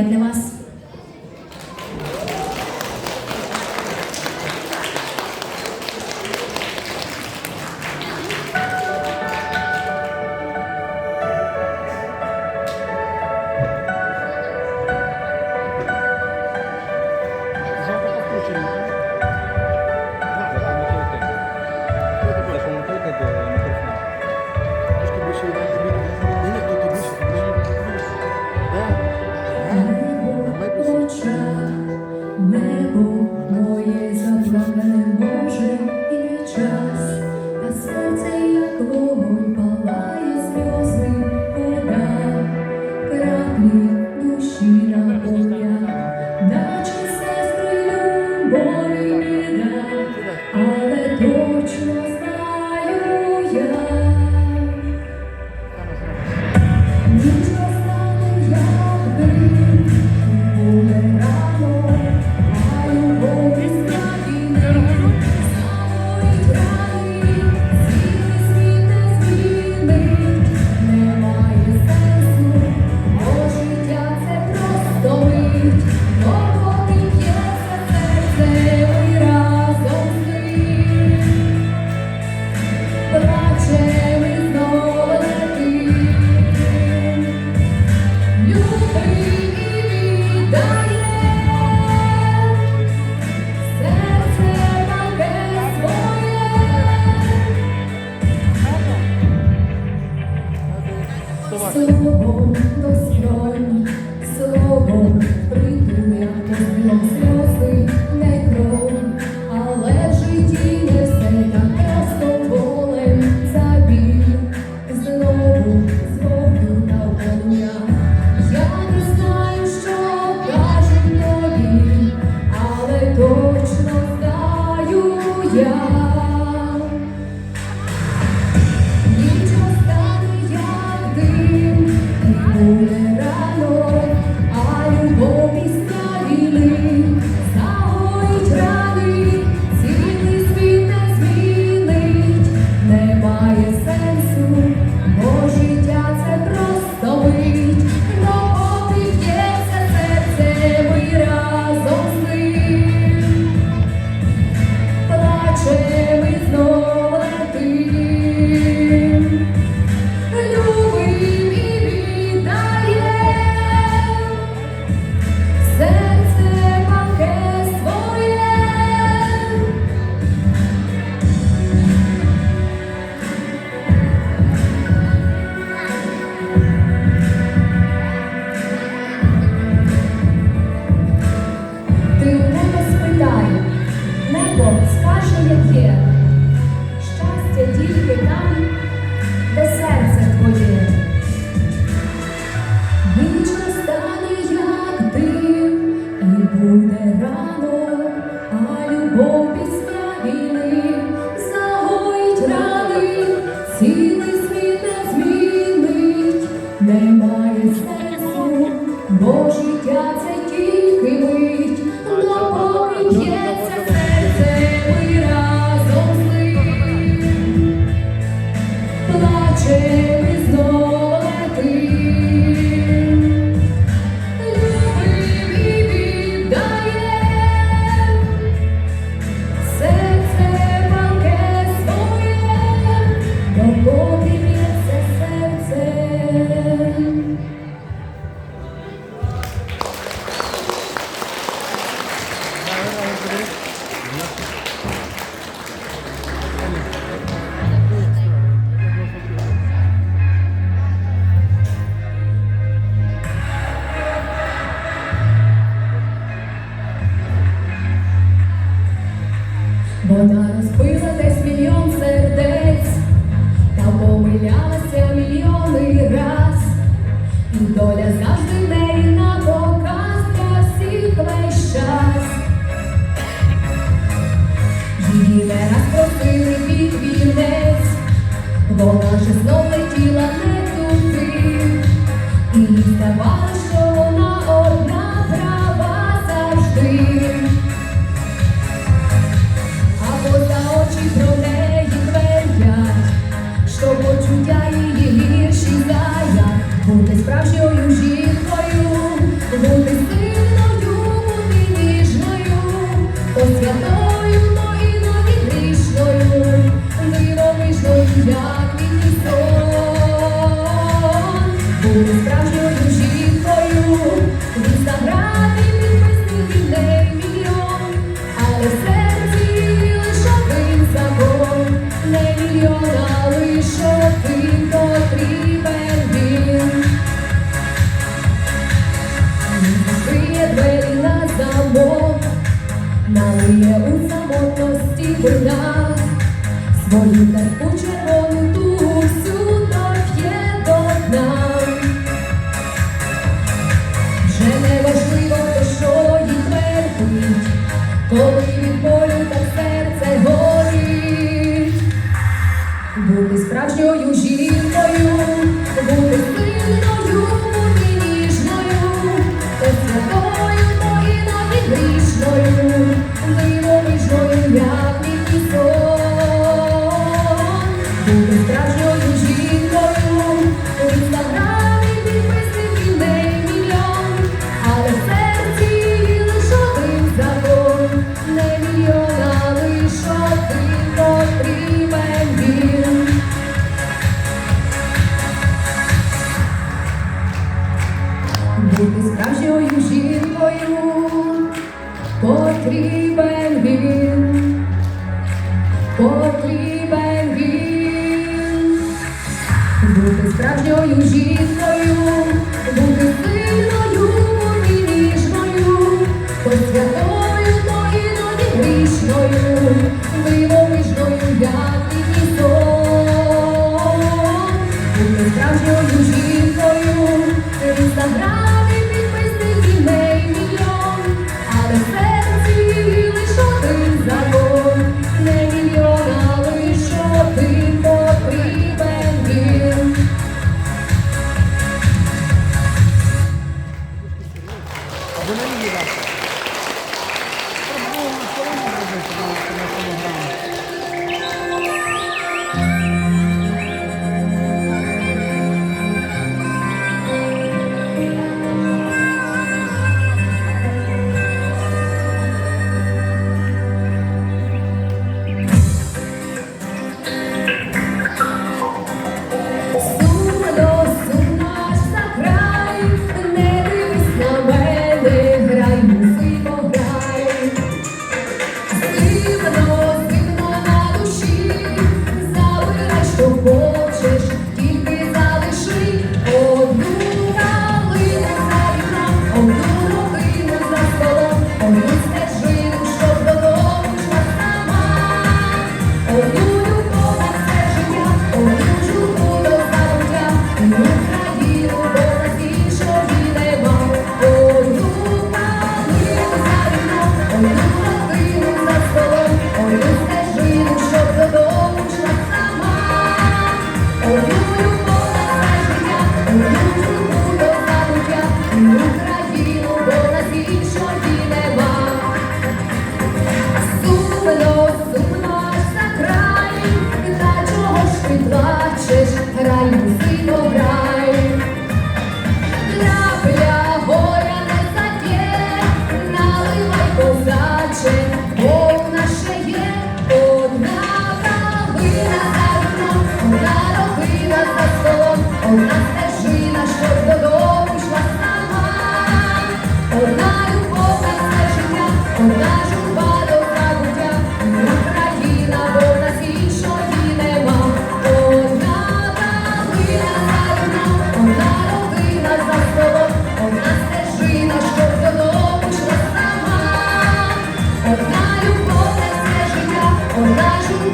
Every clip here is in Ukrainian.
धन्यवाद. Thank you. Nazlı свою терпу червону 네.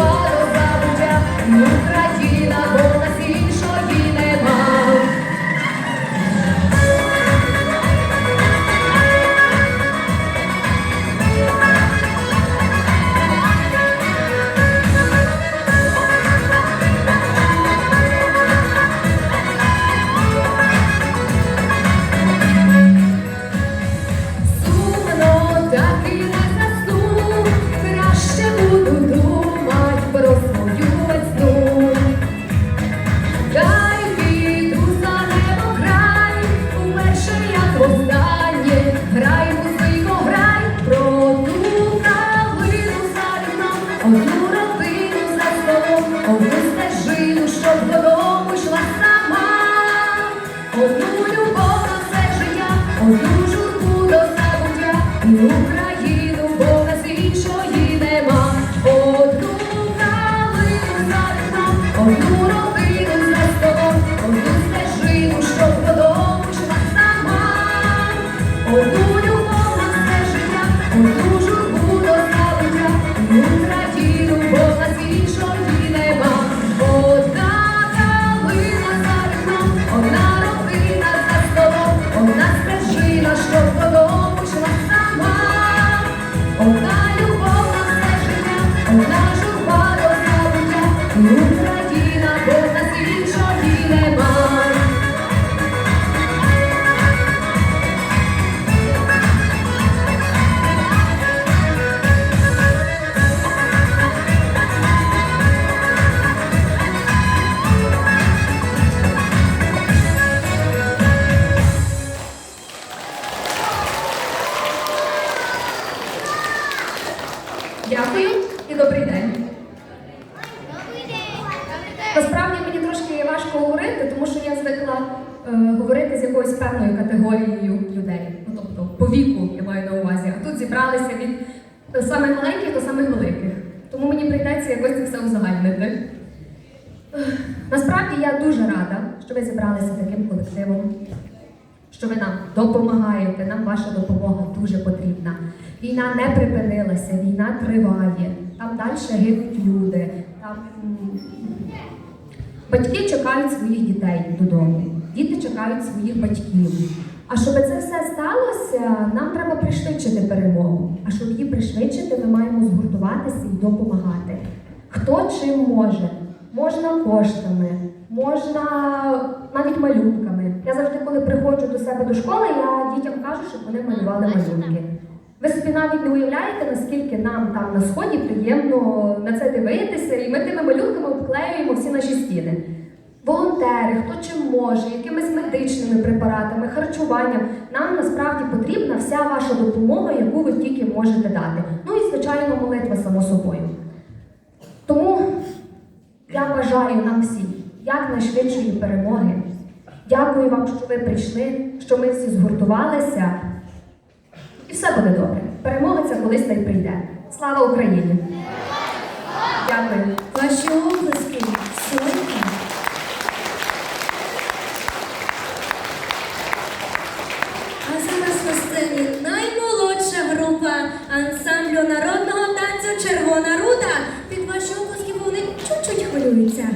right. Допомагаєте. Нам ваша допомога дуже потрібна. Війна не припинилася, війна триває. Там далі гинуть люди. Там батьки чекають своїх дітей додому, діти чекають своїх батьків. А щоб це все сталося, нам треба пришвидшити перемогу. А щоб її пришвидшити, ми маємо згуртуватися і допомагати. Хто чим може? Можна коштами, можна навіть малюнками. Я завжди, коли приходжу до себе до школи, я дітям кажу, щоб вони малювали малюнки. Ви собі навіть не уявляєте, наскільки нам там на сході приємно на це дивитися, і ми тими малюнками обклеюємо всі наші стіни. Волонтери, хто чим може, якимись медичними препаратами, харчуванням. Нам насправді потрібна вся ваша допомога, яку ви тільки можете дати. Ну і звичайно, молитва само собою. Тому я бажаю нам всім якнайшвидшої перемоги. Дякую вам, що ви прийшли, що ми всі згуртувалися. І все буде добре. Перемога ця колись й прийде. Слава Україні! Дякую. Ваші обласки сьогодні. А зараз на сцені наймолодша група ансамблю народного танцю Червона рута. Під ваші обласки вони чуть-чуть хвилюються.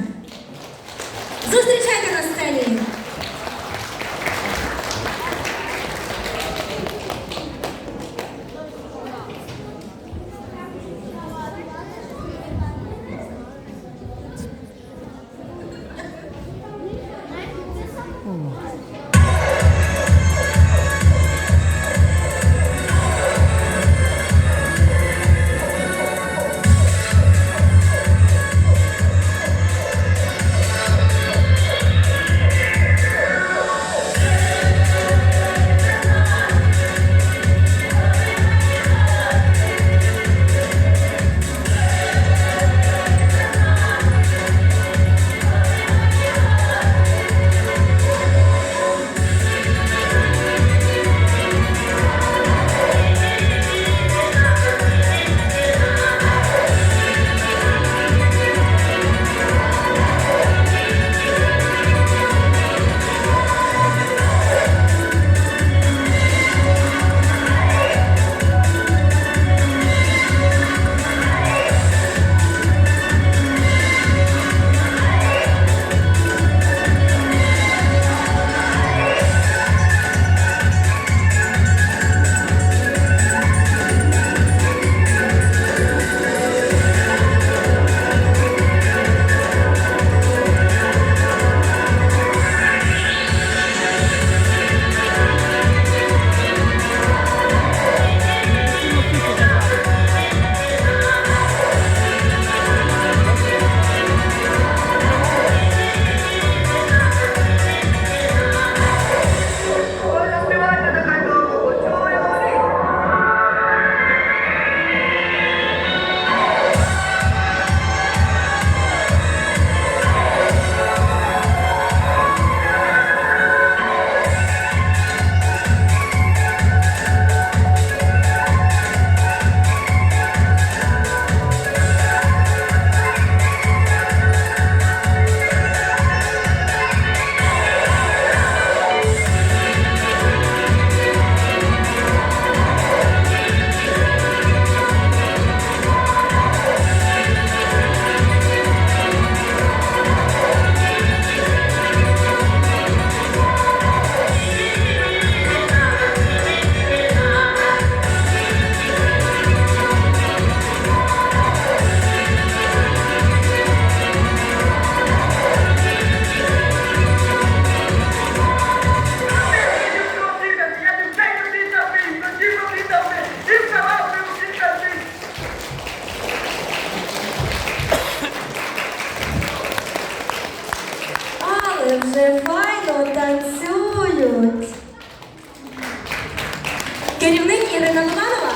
Керівник Ірина Лованова.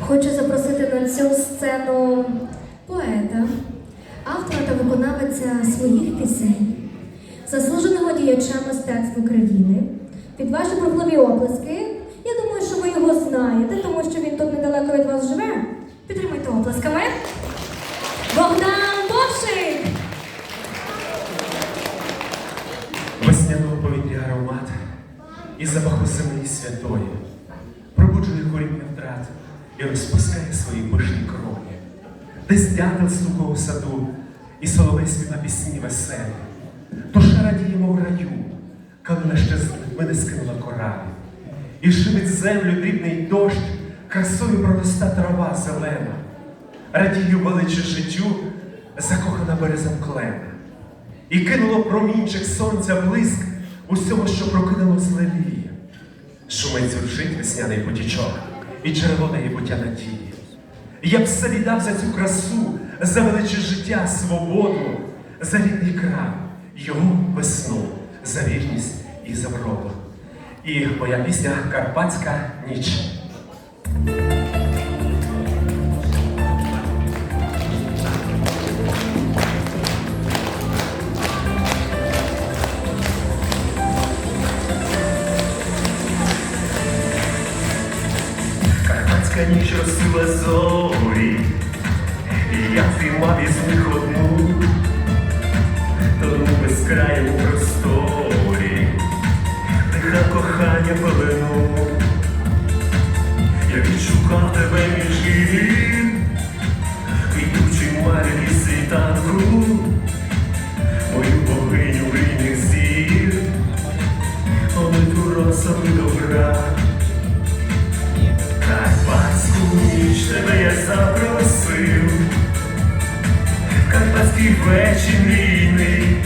Хочу запросити на цю сцену поета, автора та виконавиця своїх пісень, заслуженого діяча мистецтв України. Під ваші бурхливі оплески. Я думаю, що ви його знаєте, тому що він тут недалеко від вас живе. Підтримайте оплесками. Запаху землі святої пробуджує коріння втрат і розпускає свої пишні кроні. Десь дятел стукав у саду, і соловей співа пісні веселі. Душа радіємо в раю, калина ще з мене скинула коралі. І шибить землю дрібний дощ, красою пророста трава зелена. Радію величі життю, закохана береза клена. І кинуло промінчик сонця блиск усього, що прокинуло злеліє. Шумить зрушить весняний потічок, і червоне буття надії. Я б все віддав за цю красу, за величі життя, свободу, за рідний край, його весну, за вірність і за вроду. І моя пісня Карпатська ніч. Пелену. Я відшукав тебе між гір, квітучі марі світанку, мою богиню рідних зір, Олиту росами добра. Карпатську ніч тебе я запросив, Карпатський вечір мрійний,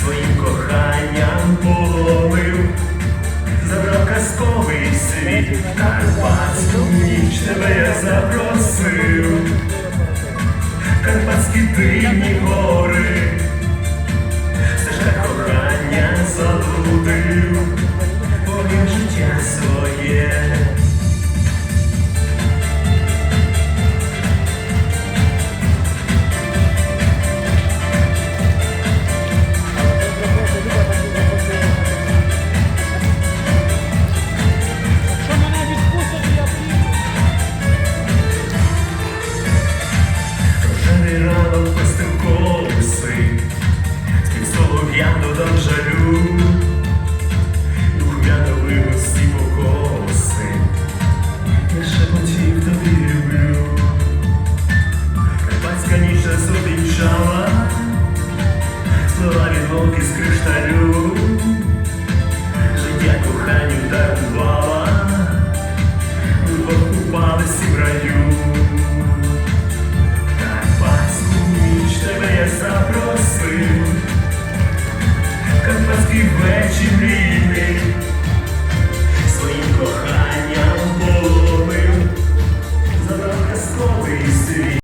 своїм коханням поломив, забрав казковий світ, Карпатську ніч тебе я запросив, Карпатські дивні гори, стежка кохання заблудив, повів життя своє.